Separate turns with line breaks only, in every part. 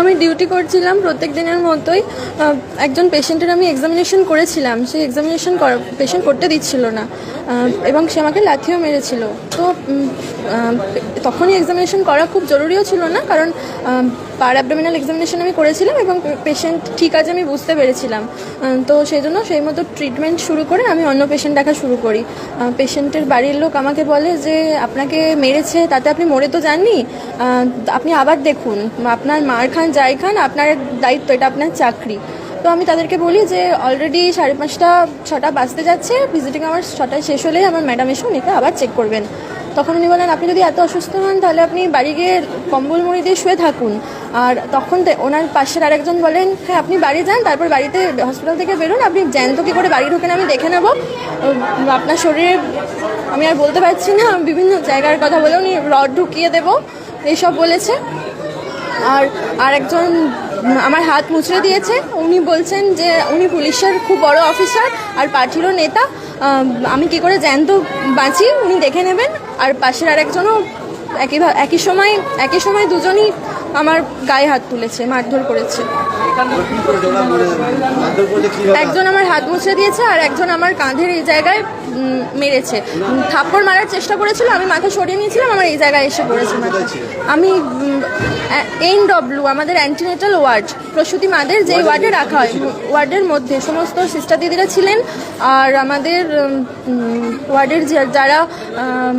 আমি ডিউটি করছিলাম প্রত্যেক দিনের মতোই একজন পেশেন্টের আমি এক্সামিনেশন করেছিলাম। সেই এক্সামিনেশন পেশেন্ট করতে দিচ্ছিল না। এবং সে আমাকে লাথিও মেরেছিল। তো তখনই এক্সামিনেশন করা খুব জরুরিও ছিল না, কারণ পার অ্যাবডোমিনাল এক্সামিনেশন আমি করেছিলাম এবং পেশেন্ট ঠিক আছে আমি বুঝতে পেরেছিলাম। তো সেই জন্য সেই মতো ট্রিটমেন্ট শুরু করে আমি অন্য পেশেন্ট দেখা শুরু করি। পেশেন্টের বাড়ির লোক আমাকে বলে যে, আপনাকে মেরেছে, তাতে আপনি মরে তো যাননি। আপনি আবার দেখুন। আপনার মার খান যাই খান, আপনার দায়িত্ব, এটা আপনার চাকরি। তো আমি তাদেরকে বলি যে অলরেডি সাড়ে পাঁচটা, ছটা বাজতে যাচ্ছে ভিজিটিং আমার ছটায় শেষ হলেই আমার ম্যাডাম এসে উনিকে আবার চেক করবেন। তখন উনি বলেন, আপনি যদি এত অসুস্থ হন, তাহলে আপনি বাড়ি গিয়ে কম্বল মুড়ি দিয়ে শুয়ে থাকুন। আর তখন ওনার পাশের আরেকজন বলেন হ্যাঁ আপনি বাড়ি যান, তারপর বাড়িতে হসপিটাল থেকে বেরোন, আপনি জ্যান্ত কী করে বাড়ি ঢোকেন আমি দেখে নেব। আপনার শরীরে আমি আর বলতে পারছি না, বিভিন্ন জায়গার কথা বলে উনি রড ঢুকিয়ে দেবো এইসব বলেছে। আর আরেকজন আমার হাত মুচড়ে দিয়েছে। উনি বলছেন যে উনি পুলিশের খুব বড় অফিসার আর পার্টিরও নেতা। আমি কি করে জ্যান্ত বাঁচি? উনি দেখে নেবেন। আর পাশের আরেকজনও একই একই সময় একই সময় দুজনই আমার গায়ে হাত তুলেছে, মারধর করেছে। একজন আমার হাত মুছে দিয়েছে আর একজন আমার কাঁধের এই জায়গায় মেরেছে। থাপ্পড় মারার চেষ্টা করেছিল, আমি মাথা সরিয়ে নিয়েছিলাম, আমার এই জায়গায় এসে পড়েছে আমি এন ডব্লিউ আমাদের অ্যান্টিনেটাল ওয়ার্ড প্রসূতি মাদের যে ওয়ার্ডে রাখা হয় ওয়ার্ডের মধ্যে সমস্ত সিস্টার দিদিরা ছিলেন আর আমাদের ওয়ার্ডের যারা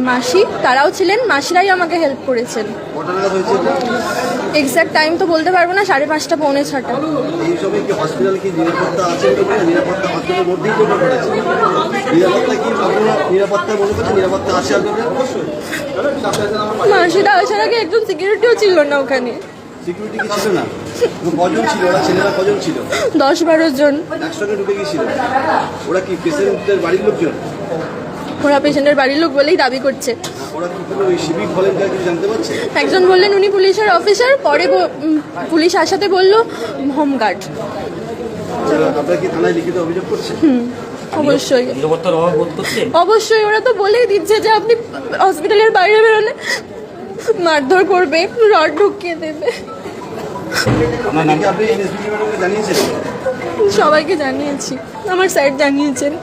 মাসি তারাও ছিলেন। মাসিরাই আমাকে হেল্প করেছেন। এক্স্যাক্ট টাইম তো বলতে পারব না সাড়ে পাঁচটা পৌনে ছটা। মাসিরা আসার আগে একজন সিকিউরিটিও ছিল না ওখানে।
সিকিউরিটি কি ছিল না? কজন ছিল? ওরা ছেলেরা কজন ছিল?
দশ বারো জন।
একসঙ্গে ঢুকে গিয়েছিল ওরা কি পেশেন্টদের বাড়ির লোকজন?
ওরা পেশেন্টের বাড়ির লোক বলেই দাবি করছে।
পারছে?
একজন বললেন উনি পুলিশের অফিসার পরে পুলিশ আসাতে বলল হোমগার্ড।
ওরা- আপনারা কি থানায় লিখিত অভিযোগ করছেন?
অবশ্যই। অবশ্যই ওরা তো বলেই দিচ্ছে যে আপনি হসপিটালের বাইরে বেরোলে। মারধর করবে রড ঢুকিয়ে দেবে। সবাইকে জানিয়েছি। আমার স্যার জানিয়েছেন।